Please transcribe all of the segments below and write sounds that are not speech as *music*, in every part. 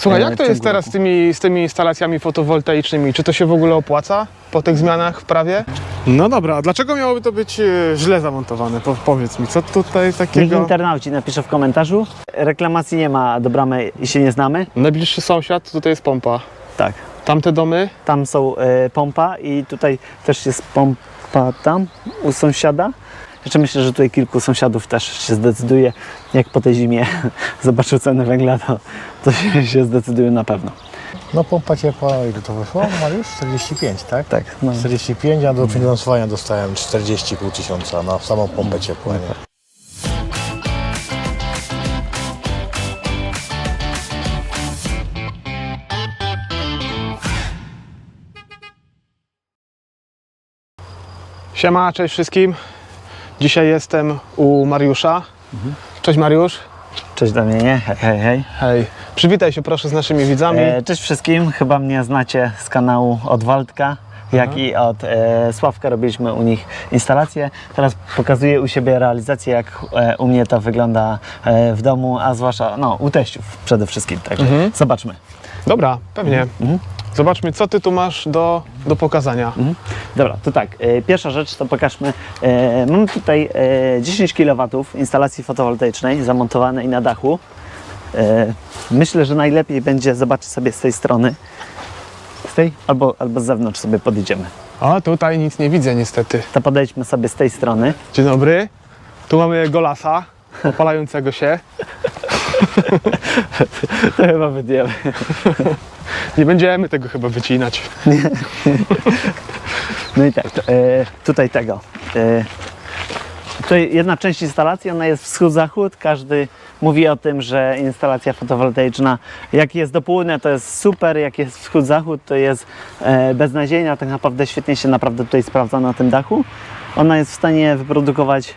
Słuchaj, jak to jest teraz z tymi, z tymi instalacjami fotowoltaicznymi? Czy to się w ogóle opłaca po tych zmianach w prawie? No dobra, a dlaczego miałoby to być e, źle zamontowane? Po, powiedz mi, co tutaj Niech takiego... internauci napisze w komentarzu. Reklamacji nie ma do bramy i się nie znamy. Najbliższy sąsiad, tutaj jest pompa. Tak. Tamte domy, Tam są e, pompa i tutaj też jest pompa tam u sąsiada. Jeszcze myślę, że tutaj kilku sąsiadów też się zdecyduje. Jak po tej zimie *laughs* zobaczą cenę węgla, to, to się, się zdecydują na pewno. No pompa ciepła, ile to wyszło? Mariusz? 45, tak? Tak. No. 45, a do finansowania dostałem 40,5 tysiąca na samą pompę ciepła. Nie? Siema, cześć wszystkim. Dzisiaj jestem u Mariusza. Cześć Mariusz. Cześć Damianie, hej, hej, hej. Hej. Przywitaj się proszę z naszymi widzami. E, cześć wszystkim, chyba mnie znacie z kanału od Waldka, jak i od e, Sławka, robiliśmy u nich instalację. Teraz pokazuję u siebie realizację, jak e, u mnie to wygląda e, w domu, a zwłaszcza no, u teściów przede wszystkim, także zobaczmy. Dobra, pewnie. Zobaczmy, co ty tu masz do, do pokazania. Dobra, to tak, e, pierwsza rzecz to pokażmy. E, mamy tutaj e, 10 kW instalacji fotowoltaicznej zamontowanej na dachu. E, myślę, że najlepiej będzie zobaczyć sobie z tej strony. Z tej? Albo, albo z zewnątrz sobie podjedziemy. O, tutaj nic nie widzę niestety. To podejdźmy sobie z tej strony. Dzień dobry. Tu mamy golasa opalającego się. *laughs* To chyba wydiemy. Nie będziemy tego chyba wycinać. *laughs* No i tak, to, e, tutaj tego. E, tutaj jedna część instalacji, ona jest wschód-zachód. Każdy mówi o tym, że instalacja fotowoltaiczna, jak jest do południa, to jest super, jak jest wschód-zachód, to jest e, beznadziejna. Tak naprawdę świetnie się naprawdę tutaj sprawdza na tym dachu. Ona jest w stanie wyprodukować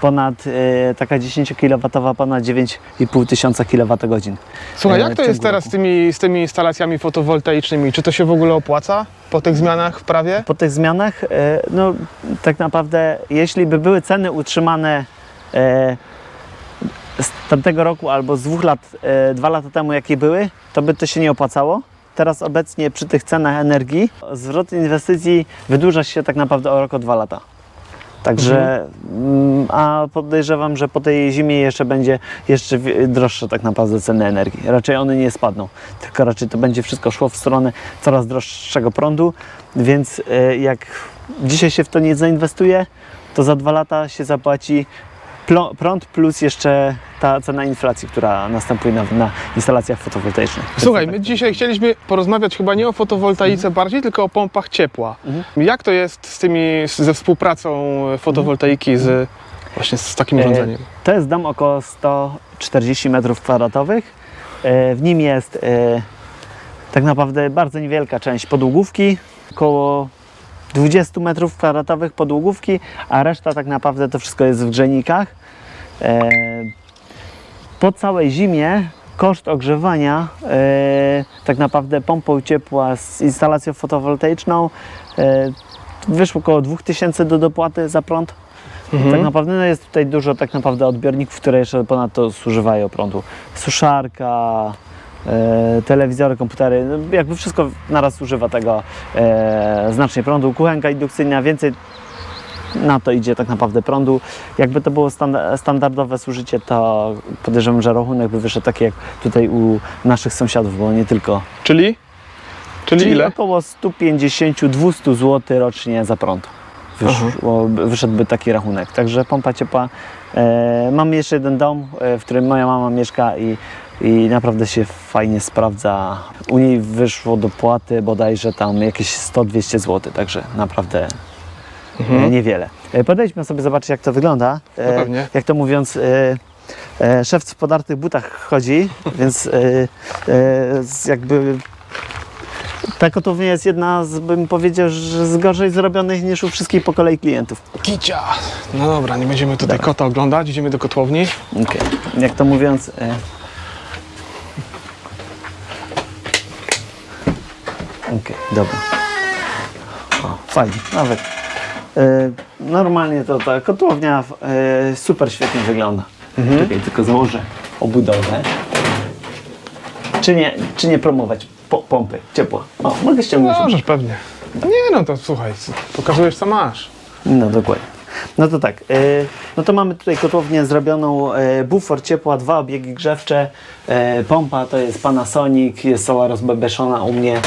ponad, e, taka 10 kW, ponad 9,5 tysiąca kWh. Słuchaj, E, jak to jest teraz z tymi, z tymi instalacjami fotowoltaicznymi? Czy to się w ogóle opłaca po tych zmianach w prawie? po tych zmianach, e, no tak naprawdę, jeśli by były ceny utrzymane e, z tamtego roku albo z dwóch lat, e, dwa lata temu, jakie były, to by to się nie opłacało. Teraz obecnie przy tych cenach energii zwrot inwestycji wydłuża się tak naprawdę o rok, o dwa lata. Także, mm, a podejrzewam, że po tej zimie jeszcze będzie jeszcze droższe tak naprawdę ceny energii. Raczej one nie spadną, tylko raczej to będzie wszystko szło w stronę coraz droższego prądu, więc e, jak dzisiaj się w to nie zainwestuje, to za dwa lata się zapłaci prąd plus jeszcze ta cena inflacji, która następuje na, na instalacjach fotowoltaicznych. Słuchaj, my dzisiaj chcieliśmy porozmawiać chyba nie o fotowoltaice bardziej, tylko o pompach ciepła. Jak to jest z tymi, ze współpracą fotowoltaiki z właśnie z takim E, urządzeniem? To jest dom około 140 m2. E, W nim jest e, tak naprawdę bardzo niewielka część podłogówki, około 20 m2 podłogówki, a reszta tak naprawdę to wszystko jest w grzejnikach. E, Po całej zimie koszt ogrzewania e, tak naprawdę pompą ciepła z instalacją fotowoltaiczną e, wyszło około 2000 do dopłaty za prąd. Tak naprawdę no jest tutaj dużo tak naprawdę odbiorników, które jeszcze ponadto zużywają prądu. Suszarka, telewizory, komputery, no jakby wszystko naraz używa tego e, znacznie prądu. Kuchenka indukcyjna, więcej na to idzie tak naprawdę prądu. Jakby to było standa- standardowe zużycie, to podejrzewam, że rachunek by wyszedł taki jak tutaj u naszych sąsiadów, bo nie tylko. Czyli? Czyli, Czyli ile? około 150-200 zł rocznie za prąd. Wyszło, wyszedłby taki rachunek. Także pompa ciepła. E, mamy jeszcze jeden dom, e, w którym moja mama mieszka i, i naprawdę się fajnie sprawdza. U niej wyszło dopłaty bodajże tam jakieś 100-200 zł, także naprawdę e, niewiele. E, podejdźmy sobie zobaczyć jak to wygląda. E, No pewnie. Jak to mówiąc, e, e, szef w podartych butach chodzi, *laughs* więc e, e, jakby ta kotłownia jest jedna z, bym powiedział, że z gorzej zrobionych niż u wszystkich po kolei klientów. Kicia! No dobra, nie będziemy tutaj Dobra. kota oglądać, idziemy do kotłowni. Okay. Jak to mówiąc... Okej, dobra. O, fajnie, nawet. E, normalnie to ta kotłownia e, super świetnie wygląda. Czekaj, tylko założę obudowę. Czy nie, czy nie promować po, pompy ciepła? O, mogę ściągnąć. Możesz pewnie. Nie no to słuchaj, pokazujesz co masz. No dokładnie. No to tak, e, no to mamy tutaj kotłownię zrobioną, bufor ciepła, dwa obiegi grzewcze, pompa to jest Panasonic, jest cała rozbebeszona u mnie,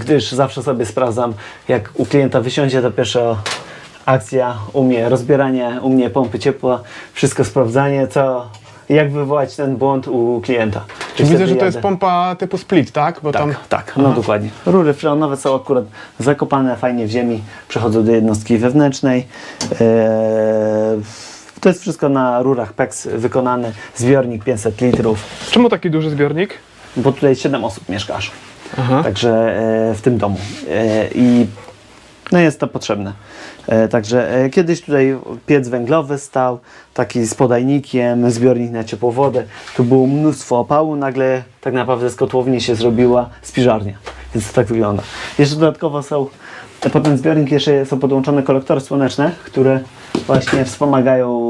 gdyż zawsze sobie sprawdzam, jak u klienta wysiądzie, to pierwsza akcja u mnie, rozbieranie u mnie pompy ciepła, wszystko sprawdzanie, co, jak wywołać ten błąd u klienta. Czy widzę, że to jest pompa typu split, tak? Bo Tak, tam tak, no dokładnie. Rury freonowe są akurat zakopane fajnie w ziemi, przechodzą do jednostki wewnętrznej. Eee, to jest wszystko na rurach PEX wykonane, zbiornik 500 litrów, Czemu taki duży zbiornik? bo tutaj 7 osób mieszka aż. Aha. Także e, w tym domu. E, I no jest to potrzebne. E, także kiedyś tutaj piec węglowy stał, taki z podajnikiem, zbiornik na ciepłą wodę. Tu było mnóstwo opału, nagle tak naprawdę z kotłowni się zrobiła spiżarnia. Więc to tak wygląda. Jeszcze dodatkowo są, pod ten zbiornik jeszcze są podłączone kolektory słoneczne, które właśnie wspomagają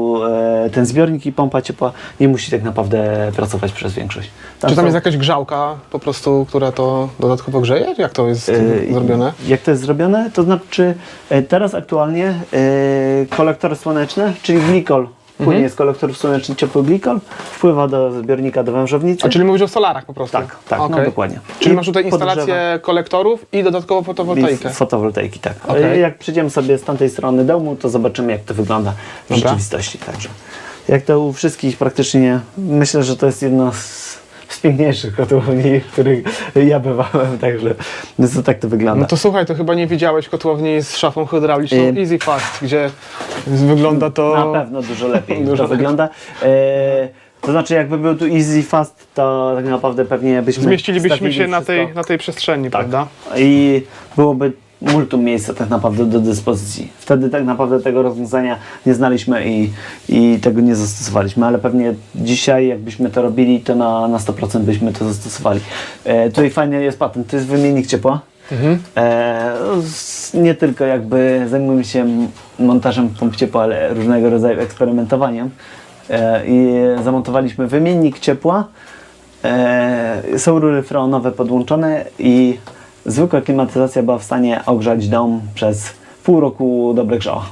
ten zbiornik i pompa ciepła nie musi tak naprawdę pracować przez większość. Czy tam są- jest jakaś grzałka po prostu, która to dodatkowo grzeje? Jak to jest Yy, zrobione? Jak to jest zrobione? To znaczy e, teraz aktualnie e, kolektory słoneczne, czyli glikol, Mhm. płynie z kolektorów słonecznych ciepły glikol, wpływa do zbiornika do wężownicy. A czyli mówisz o solarach po prostu? Tak, tak, no Okej. dokładnie. Czyli I masz tutaj instalację kolektorów i dodatkowo I fotowoltaikę. fotowoltaiki, tak. Okej. E, Jak przyjdziemy sobie z tamtej strony domu, to zobaczymy jak to wygląda w rzeczywistości. Także. Jak to u wszystkich praktycznie, myślę, że to jest jedno z, z piękniejszych kotłowni, w których ja bywałem, także no to tak to wygląda. No to słuchaj, to chyba nie widziałeś kotłowni z szafą hydrauliczną Ym. Easy Fast, gdzie wygląda to... Na pewno dużo lepiej *laughs* Dużo to lepiej. wygląda. E, to znaczy, jakby był tu Easy Fast, to tak naprawdę pewnie byśmy. Zmieścilibyśmy się na tej, na tej przestrzeni, Tak. prawda? I byłoby multum miejsca tak naprawdę do dyspozycji. Wtedy tak naprawdę tego rozwiązania nie znaliśmy i, i tego nie zastosowaliśmy, ale pewnie dzisiaj jakbyśmy to robili, to na, na 100% byśmy to zastosowali. E, tutaj fajny jest patent, to jest wymiennik ciepła. Mhm. E, nie tylko jakby zajmujemy się montażem pomp ciepła, ale różnego rodzaju eksperymentowaniem. E, I zamontowaliśmy wymiennik ciepła. E, są rury freonowe podłączone i zwykła klimatyzacja była w stanie ogrzać dom przez pół roku dobre grzała.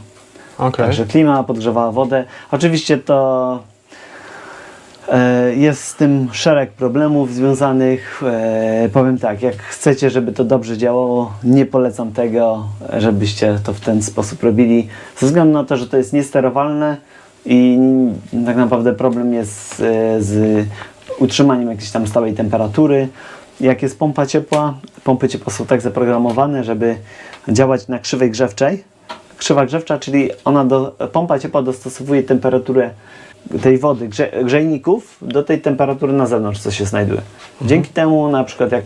Okej. Także klima podgrzewała wodę. Oczywiście to e, jest z tym szereg problemów związanych. E, powiem tak, jak chcecie, żeby to dobrze działało, nie polecam tego, żebyście to w ten sposób robili, ze względu na to, że to jest niesterowalne i tak naprawdę problem jest e, z utrzymaniem jakiejś tam stałej temperatury. Jak jest pompa ciepła, pompy ciepła są tak zaprogramowane, żeby działać na krzywej grzewczej, krzywa grzewcza, czyli ona do, pompa ciepła dostosowuje temperaturę tej wody, grze, grzejników do tej temperatury na zewnątrz, co się znajduje. Dzięki temu na przykład jak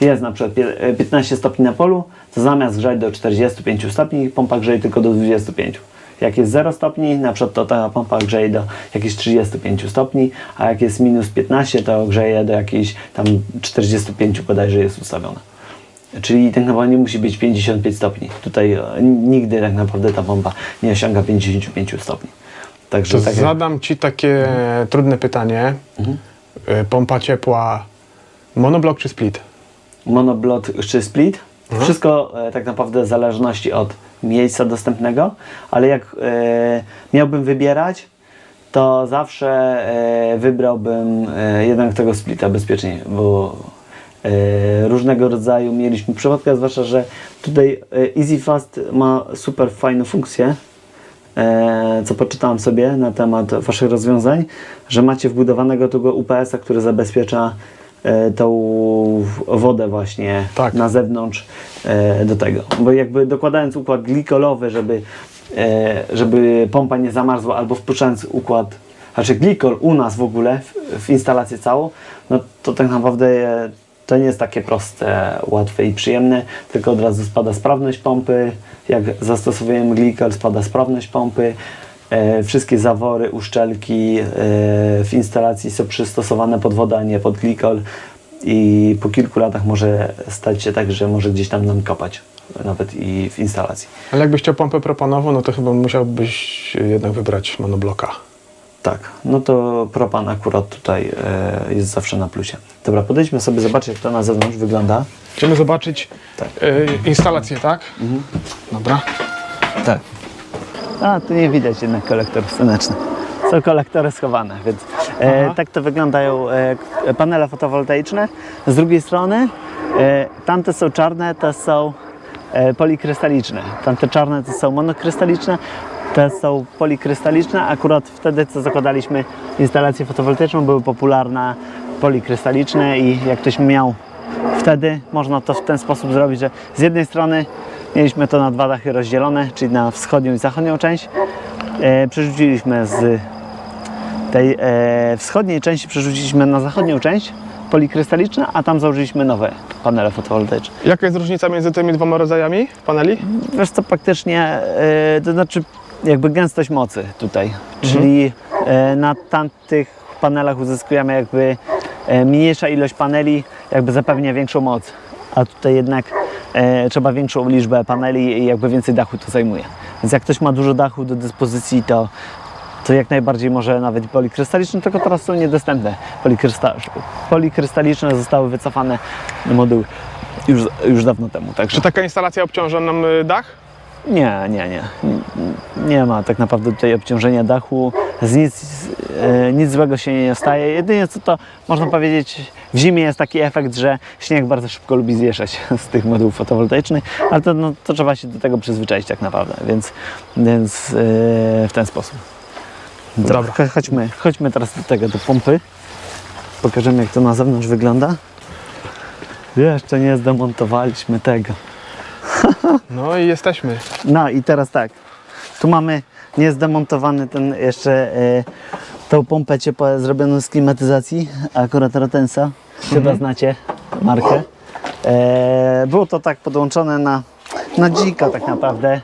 jest na przykład pie- 15 stopni na polu, to zamiast grzać do 45 stopni, pompa grzeje tylko do 25. Jak jest 0 stopni, na przykład to ta pompa grzeje do jakichś 35 stopni, a jak jest minus 15, to grzeje do jakichś tam 45 bodajże jest ustawiona. Czyli tak naprawdę nie musi być 55 stopni. Tutaj e, nigdy tak naprawdę ta pompa nie osiąga 55 stopni. Także To tak jak- zadam Ci takie trudne pytanie. Mhm. Y, Pompa ciepła monoblok czy split? monoblot czy split. Wszystko e, tak naprawdę w zależności od miejsca dostępnego, ale jak e, miałbym wybierać, to zawsze e, wybrałbym e, jednak tego splita bezpiecznie, bo różnego rodzaju mieliśmy przypadki, zwłaszcza, że tutaj EasyFast ma super fajną funkcję, co poczytałem sobie na temat Waszych rozwiązań, że macie wbudowanego tego UPS-a, który zabezpiecza tą wodę właśnie Tak. na zewnątrz e, do tego. Bo jakby dokładając układ glikolowy, żeby, e, żeby pompa nie zamarzła, albo wpuszczając układ, znaczy glikol u nas w ogóle w, w instalację całą, no to tak naprawdę e, to nie jest takie proste, łatwe i przyjemne, tylko od razu spada sprawność pompy. Jak zastosowujemy glikol, spada sprawność pompy. E, wszystkie zawory, uszczelki e, w instalacji są przystosowane pod wodę, a nie pod glikol. I po kilku latach może stać się tak, że może gdzieś tam nam kopać, nawet i w instalacji. Ale jakbyś chciał pompę propanową, no to chyba musiałbyś jednak wybrać monobloka. Tak, no to propan akurat tutaj e, jest zawsze na plusie. Dobra, podejdźmy sobie zobaczyć, jak to na zewnątrz wygląda. Chcemy zobaczyć Tak. instalację, tak? Dobra. Tak. A, tu nie widać jednak kolektorów słonecznych. Są kolektory schowane, więc e, tak to wyglądają e, panele fotowoltaiczne. Z drugiej strony e, tamte są czarne, te są e, polikrystaliczne. Tamte czarne to są monokrystaliczne, te są polikrystaliczne. Akurat wtedy, co zakładaliśmy instalację fotowoltaiczną, były popularne polikrystaliczne i jak ktoś miał wtedy, można to w ten sposób zrobić, że z jednej strony mieliśmy to na dwa dachy rozdzielone, czyli na wschodnią i zachodnią część. E, przerzuciliśmy z tej e, wschodniej części przerzuciliśmy na zachodnią część polikrystaliczne, a tam założyliśmy nowe panele fotowoltaiczne. Jaka jest różnica między tymi dwoma rodzajami paneli? Wiesz co, praktycznie, e, to znaczy jakby gęstość mocy tutaj, czyli e, na tamtych panelach uzyskujemy jakby e, mniejsza ilość paneli, jakby zapewnia większą moc, a tutaj jednak trzeba większą liczbę paneli i jakby więcej dachu to zajmuje. Więc jak ktoś ma dużo dachu do dyspozycji, to to jak najbardziej może nawet polikrystaliczne, tylko teraz są niedostępne. Polikrysta polikrystaliczne zostały wycofane moduły już, już dawno temu. Także. Czy taka instalacja obciąża nam y, dach? Nie, nie, nie. Nie ma tak naprawdę tutaj obciążenia dachu. Z nic, e, nic złego się nie staje. Jedynie co to można powiedzieć, w zimie jest taki efekt, że śnieg bardzo szybko lubi zjeżdżać z tych modułów fotowoltaicznych, ale to, no, to trzeba się do tego przyzwyczaić tak naprawdę, więc, więc e, w ten sposób. Dobra. Cho- Chodźmy, chodźmy teraz do tego, do pompy. Pokażemy jak to na zewnątrz wygląda. Jeszcze nie zdemontowaliśmy tego. No i jesteśmy. No i teraz tak, tu mamy niezdemontowany ten jeszcze e, tą pompę ciepła zrobioną z klimatyzacji, akurat Rotensa, chyba znacie markę. E, było to tak podłączone na, na dzika tak naprawdę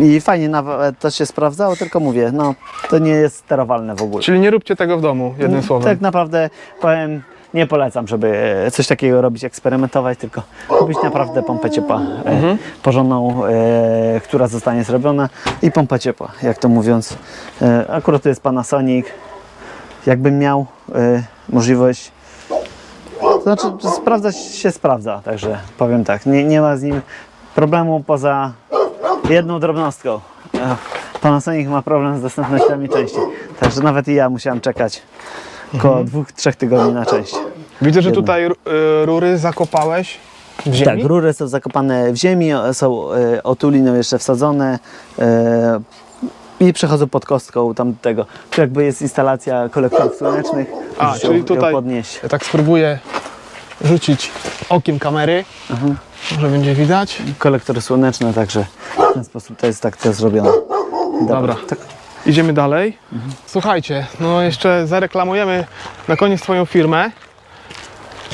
i fajnie nawet to się sprawdzało, tylko mówię, no to nie jest sterowalne w ogóle. Czyli nie róbcie tego w domu, jednym słowem. Tak naprawdę powiem, nie polecam, żeby e, coś takiego robić, eksperymentować, tylko kupić naprawdę pompę ciepła e, porządną, e, która zostanie zrobiona i pompa ciepła, jak to mówiąc. E, akurat to jest Panasonic. Jakbym miał e, możliwość, to znaczy sprawdza się, sprawdza, także powiem tak, nie, nie ma z nim problemu poza jedną drobnostką. E, Panasonic ma problem z dostępnościami części, także nawet i ja musiałem czekać około dwóch, trzech tygodni na część. Widzę, że Jedno. tutaj y, rury zakopałeś w ziemi. Tak, rury są zakopane w ziemi, o- są e, otuliną jeszcze wsadzone e, i przechodzą pod kostką tam do tego. Tu jakby jest instalacja kolektorów słonecznych. A, czyli ją tutaj- podnieść. Ja tak spróbuję rzucić okiem kamery. Mhm. Może będzie widać. Kolektory słoneczne, także w ten sposób to jest tak to zrobione. Dobra. Tak, Idziemy dalej. Słuchajcie, no jeszcze zareklamujemy na koniec Twoją firmę.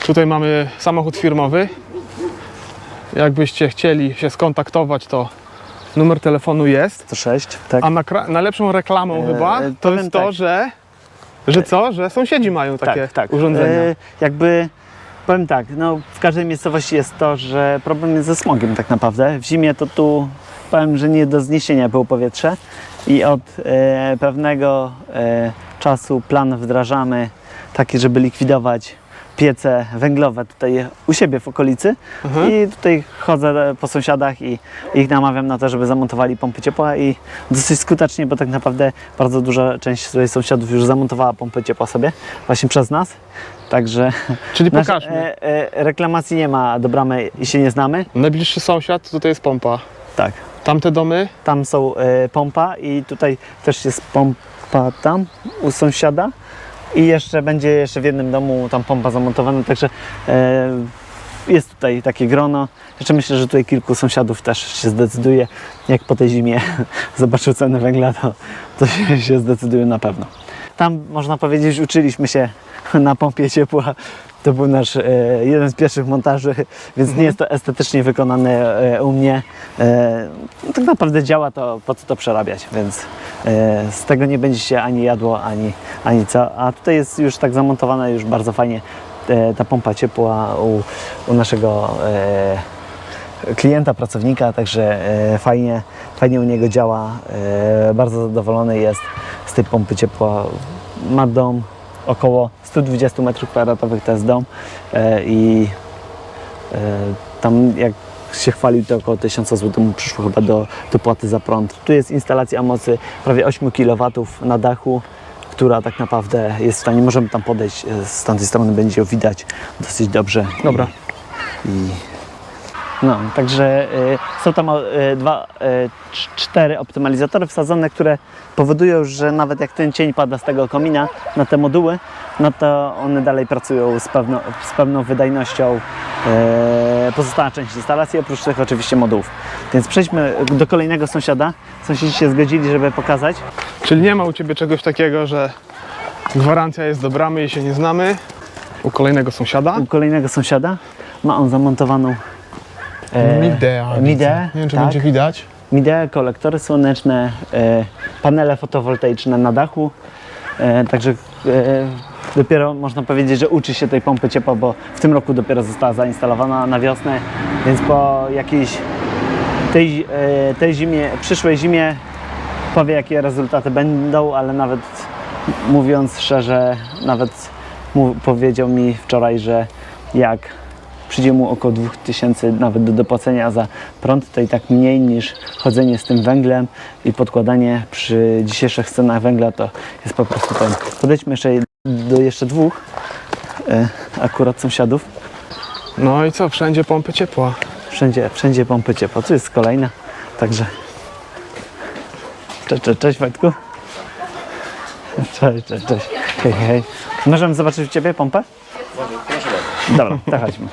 Tutaj mamy samochód firmowy. Jakbyście chcieli się skontaktować, to numer telefonu jest. to 6, tak. A nakra- najlepszą reklamą E, chyba to jest to, tak. że, że co? Że sąsiedzi mają takie tak, tak. urządzenia. E, jakby powiem tak, no w każdej miejscowości jest to, że problem jest ze smogiem tak naprawdę. W zimie to tu powiem, że nie do zniesienia było powietrze i od e, pewnego e, czasu plan wdrażamy taki, żeby likwidować piece węglowe tutaj u siebie w okolicy Mhm. i tutaj chodzę po sąsiadach i ich namawiam na to, żeby zamontowali pompy ciepła i dosyć skutecznie, bo tak naprawdę bardzo duża część swoich sąsiadów już zamontowała pompy ciepła sobie właśnie przez nas. Także Czyli nasz, pokażmy. e, e, reklamacji nie ma do bramy i się nie znamy. Najbliższy sąsiad tutaj jest pompa. Tak, Tamte domy tam są e, pompa i tutaj też jest pompa tam u sąsiada i jeszcze będzie jeszcze w jednym domu tam pompa zamontowana, także e, jest tutaj takie grono. Jeszcze myślę, że tutaj kilku sąsiadów też się zdecyduje. Jak po tej zimie *laughs* zobaczą ceny węgla, to, to się, się zdecydują na pewno. Tam można powiedzieć, uczyliśmy się *laughs* na pompie ciepła. To był nasz e, jeden z pierwszych montaży, więc nie jest to estetycznie wykonane e, u mnie. E, no tak naprawdę działa to, po co to przerabiać, więc e, z tego nie będzie się ani jadło, ani, ani co. A tutaj jest już tak zamontowana już bardzo fajnie e, ta pompa ciepła u, u naszego e, klienta, pracownika, także e, fajnie, fajnie u niego działa, e, bardzo zadowolony jest z tej pompy ciepła. Ma dom około 120 m2 to jest dom e, i e, tam jak się chwalił, to około 1000 zł mu przyszło chyba do dopłaty za prąd. Tu jest instalacja mocy prawie 8 kW na dachu, która tak naprawdę jest w stanie, możemy tam podejść e, z tamtej strony, będzie ją widać dosyć dobrze. Dobra. I, no, także y, są tam y, dwa, y, cz- cztery optymalizatory wsadzone, które powodują, że nawet jak ten cień pada z tego komina na te moduły, no to one dalej pracują z, pewno, z pewną wydajnością. y, pozostała część instalacji, oprócz tych oczywiście modułów. Więc przejdźmy do kolejnego sąsiada. Sąsiedzi się zgodzili, żeby pokazać. Czyli nie ma u Ciebie czegoś takiego, że gwarancja jest do bramy i się nie znamy. U kolejnego sąsiada. U kolejnego sąsiada ma on zamontowaną e, Midea. Midea, Nie wiem, czy tak. będzie widać. Midea, kolektory słoneczne, e, panele fotowoltaiczne na dachu. E, także e, dopiero można powiedzieć, że uczy się tej pompy ciepła, bo w tym roku dopiero została zainstalowana na wiosnę, więc po jakiejś tej, e, tej zimie, przyszłej zimie powie jakie rezultaty będą, ale nawet mówiąc szczerze, nawet mu, powiedział mi wczoraj, że jak przyjdzie mu około 2000 nawet do dopłacenia za prąd, to i tak mniej niż chodzenie z tym węglem i podkładanie przy dzisiejszych cenach węgla to jest po prostu ten. Podejdźmy jeszcze do jeszcze dwóch e, akurat sąsiadów. No i co, wszędzie pompy ciepła. Wszędzie, wszędzie pompy ciepła. Tu jest kolejna, także cześć, cześć, cześć Wojtku. Cześć, cześć, cześć. Hej, hej. Możemy zobaczyć u Ciebie pompę? Dobra, to chodźmy.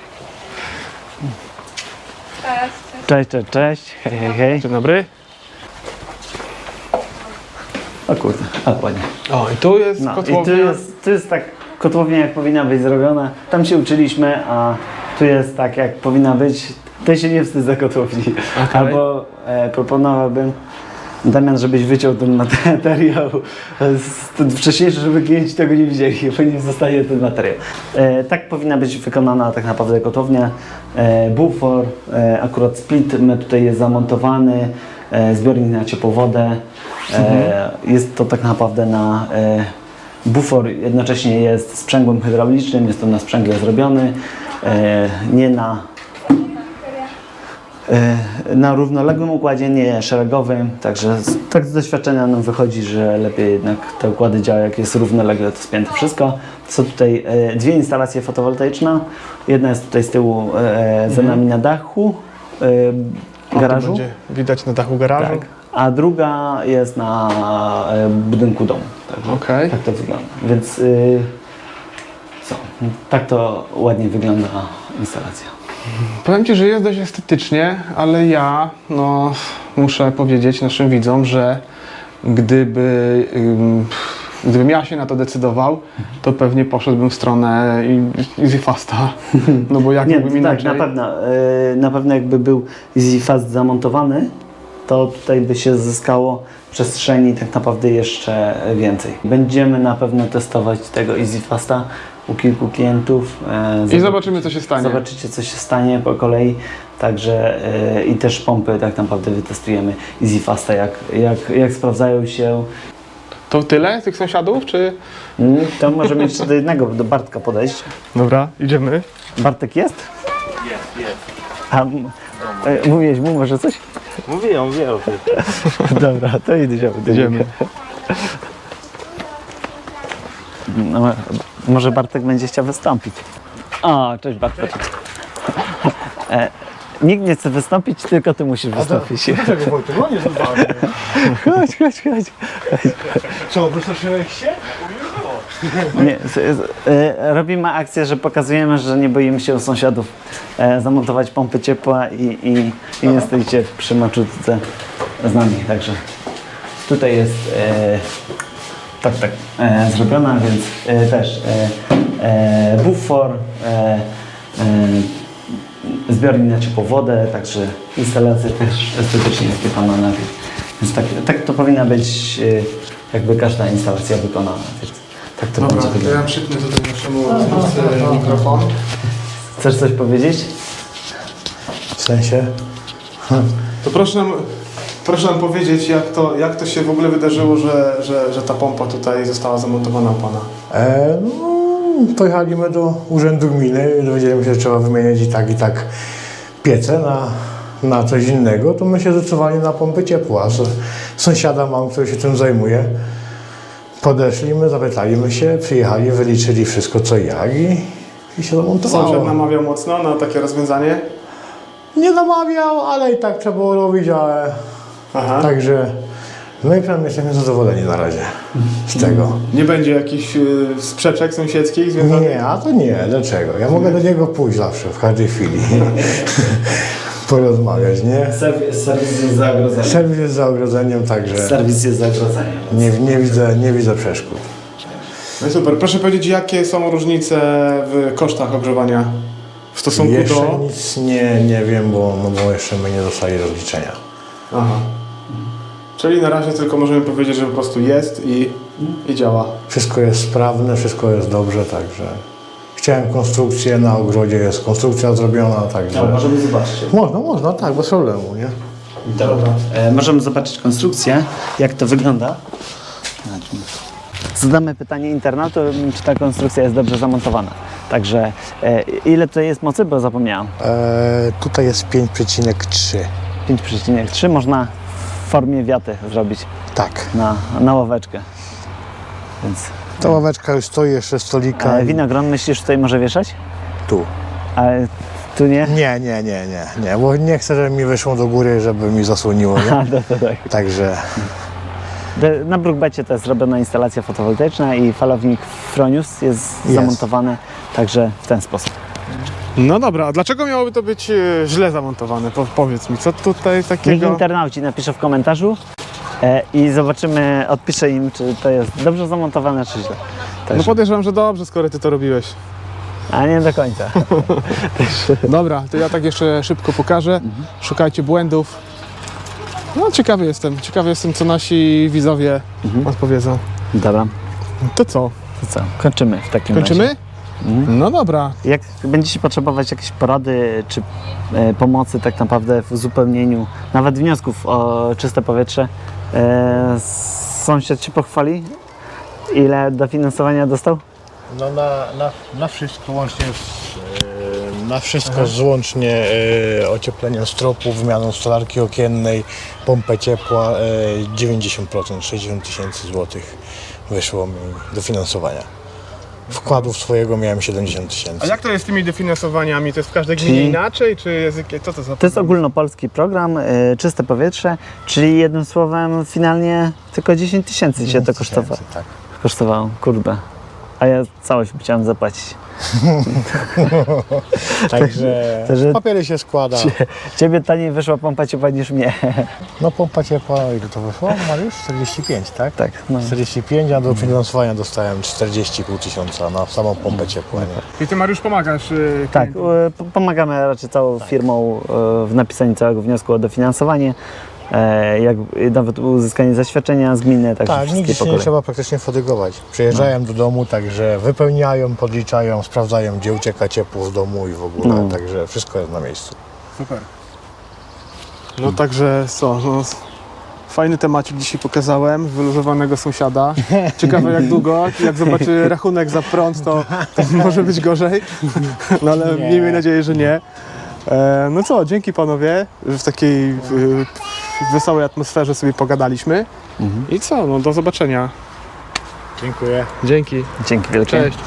Cześć, cześć, cześć. Hej, hej, hej. Dzień dobry. O kurde, ale ładnie. O, i tu jest No, i kotłownia. tu jest, tu jest tak kotłownia, jak powinna być zrobiona. Tam się uczyliśmy, a tu jest tak, jak powinna być. Ty się nie wstydź za kotłowni. Albo e, proponowałbym, Damian, żebyś wyciął ten materiał z, wcześniejszy, żeby klienci tego nie widzieli, bo nie zostaje ten materiał. E, tak powinna być wykonana tak naprawdę kotłownia. E, bufor, e, akurat split my tutaj jest zamontowany, e, zbiornik na ciepłą wodę. E, jest to tak naprawdę na e, bufor jednocześnie jest sprzęgłem hydraulicznym, jest to na sprzęgle zrobiony, e, nie na na równoległym układzie, nie szeregowym, także z, tak z doświadczenia nam wychodzi, że lepiej jednak te układy działają, jak jest równolegle to spięte wszystko. Są tutaj e, dwie instalacje fotowoltaiczne, jedna jest tutaj z tyłu e, za nami na dachu e, garażu, Będzie widać na dachu garażu. tak, a druga jest na e, budynku domu. Także Okej. tak to wygląda, więc y, co, tak to ładnie wygląda instalacja. Powiem Ci, że jest dość estetycznie, ale ja no, muszę powiedzieć naszym widzom, że gdyby, ym, gdybym ja się na to decydował, to pewnie poszedłbym w stronę EasyFasta. *laughs* No bo jak Nie, mógłbym tak, inaczej... na pewno. Yy, na pewno jakby był EasyFast zamontowany, to tutaj by się zyskało przestrzeni tak naprawdę jeszcze więcej. Będziemy na pewno testować tego EasyFasta u kilku klientów. e, I zobaczymy, co się stanie. Zobaczycie, co się stanie po kolei. Także e, i też pompy tak naprawdę wytestujemy EasyFasta, jak, jak, jak sprawdzają się. To tyle tych sąsiadów, czy... Mm, To możemy jeszcze do jednego, do Bartka podejść. Dobra, idziemy. Bartek jest? Jest, jest. A e, mówiłeś mu może coś? Mówię, mówię. *laughs* Dobra, to idziemy. Idziemy. No, może Bartek będzie chciał wystąpić. O, cześć Bartek. *laughs* E, nikt nie chce wystąpić, tylko ty musisz wystąpić. Dlaczego Wojtek? No nie. *laughs* Chodź, chodź, chodź. Co, wystraszyłeś się? Nie, e, robimy akcję, że pokazujemy, że nie boimy się u sąsiadów e, zamontować pompy ciepła i, i, i nie stoicie przy maczutce z nami. Także tutaj jest e, tak, tak e, zrobiona, więc e, też e, e, bufor, e, e, zbiornik na ciepłą wodę, także instalacja też estetycznie jest wykonana. Więc tak, tak to powinna być e, jakby każda instalacja wykonana. Więc tak to Dobra, będzie to ja przypnę tutaj naszemu rozmówcy mikrofon. Chcesz coś powiedzieć? W sensie? To proszę nam Proszę nam powiedzieć, jak to, jak to się w ogóle wydarzyło, że, że, że ta pompa tutaj została zamontowana u Pana? E, no, pojechaliśmy do Urzędu Gminy, dowiedzieliśmy się, że trzeba wymieniać i tak, i tak piece na, na coś innego, to my się zdecydowali na pompy ciepła. S- Sąsiada mam, który się tym zajmuje. Podeszliśmy, zapytaliśmy się, przyjechali, wyliczyli wszystko co i jak i, i się zamontowało. Sąsiad namawiał mocno na takie rozwiązanie. Nie namawiał, ale i tak trzeba było robić, ale Aha. także my przynajmniej jesteśmy zadowoleni na razie z tego. Nie będzie jakichś y, sprzeczek sąsiedzkich związanych? Nie, a to nie, dlaczego? Ja mogę do niego pójść zawsze, w każdej chwili. *laughs* Porozmawiać, nie? Serwis, serwis jest za ogrodzeniem. Serwis jest za ogrodzeniem, także Serwis jest za ogrodzeniem. nie, nie, widzę, nie widzę przeszkód. No i super. Proszę powiedzieć, jakie są różnice w kosztach ogrzewania w stosunku Jeszcze do... nic nie, nie wiem, bo, no bo jeszcze my nie dostali rozliczenia. Aha. Czyli na razie tylko możemy powiedzieć, że po prostu jest i, i działa. Wszystko jest sprawne, wszystko jest dobrze, także chciałem konstrukcję na ogrodzie, jest konstrukcja zrobiona, także... No, możemy zobaczyć. Można, można, tak, bez problemu, nie? Dobra. E, możemy zobaczyć konstrukcję, jak to wygląda. Zadamy pytanie internautu, czy ta konstrukcja jest dobrze zamontowana. Także e, ile to jest mocy, bo zapomniałam. E, tutaj jest 5,3. 5,3 można formie wiaty zrobić Tak. na, na ławeczkę. Więc Ta ławeczka już stoi, jeszcze stolika. e, i- winogron myślisz tutaj może wieszać? Tu. Ale tu nie? Nie, nie, nie, nie, nie, bo nie chcę, żeby mi wyszło do góry, żeby mi zasłoniło, nie? *laughs* A, to, to tak. Także De- Na Brookbecie to jest zrobiona instalacja fotowoltaiczna i falownik Fronius jest, Jest. zamontowany także w ten sposób. No dobra, a dlaczego miałoby to być e, źle zamontowane? Po, powiedz mi, co tutaj Niech takiego... internauci napiszą w komentarzu e, i zobaczymy, odpiszę im, czy to jest dobrze zamontowane, czy źle. No podejrzewam, że dobrze, skoro ty to robiłeś. a nie do końca. *laughs* Dobra, to ja tak jeszcze szybko pokażę. Szukajcie błędów. No ciekawy jestem, ciekawy jestem, co nasi widzowie odpowiedzą. Dobra, To co, to co? Kończymy w takim razie. kończymy? No dobra. Jak będziecie potrzebować jakieś porady czy e, pomocy tak naprawdę w uzupełnieniu nawet wniosków o czyste powietrze, e, sąsiad się pochwali, ile dofinansowania dostał? no na, na, na wszystko łącznie z, e, na wszystko złącznie e, ociepleniem stropu, wymianą stolarki okiennej, pompę ciepła e, 90%, 60 tysięcy złotych wyszło mi do finansowania. Wkładów swojego miałem 70 tysięcy. A jak to jest z tymi dofinansowaniami? To jest w każdej gminie Czyli- inaczej, czy jest co to za To jest ogólnopolski program, y, czyste powietrze, czyli jednym słowem finalnie tylko 10 tysięcy się to 10 kosztowało. tysięcy, Tak. kosztowało. Kurde. A ja całość chciałem zapłacić. *laughs* Także Także- papiery się składa. Ciebie taniej wyszła pompa ciepła niż mnie. *laughs* No pompa ciepła, ile to wyszło? Mariusz? 45, tak? tak, no. 45, a do finansowania dostałem 40,5 tysiąca na samą pompę ciepła. Nie? I ty Mariusz pomagasz yy, Tak, y, p- pomagamy raczej całą firmą y, w napisaniu całego wniosku o dofinansowanie, jak y, nawet uzyskanie zaświadczenia z gminy, Tak, wszystkie nigdzie się nie trzeba praktycznie fatygować. Przyjeżdżają do domu, także wypełniają, podliczają, sprawdzają, gdzie ucieka ciepło z domu i w ogóle, No. także wszystko jest na miejscu. Super. No także co, no, fajny temacik dzisiaj pokazałem, wyluzowanego sąsiada. Ciekawe jak długo, jak zobaczy *laughs* rachunek za prąd, to, to może być gorzej, no ale Nie. miejmy nadzieję, że nie. E, no co, dzięki panowie, że w takiej y, wesołej atmosferze sobie pogadaliśmy. I co, no do zobaczenia. Dziękuję. Dzięki. Dzięki wielkie. Cześć.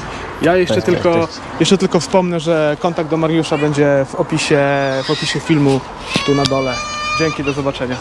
Ja jeszcze Cześć, tylko, cześć, cześć. jeszcze tylko wspomnę, że kontakt do Mariusza będzie w opisie, w opisie filmu tu na dole. Dzięki, do zobaczenia.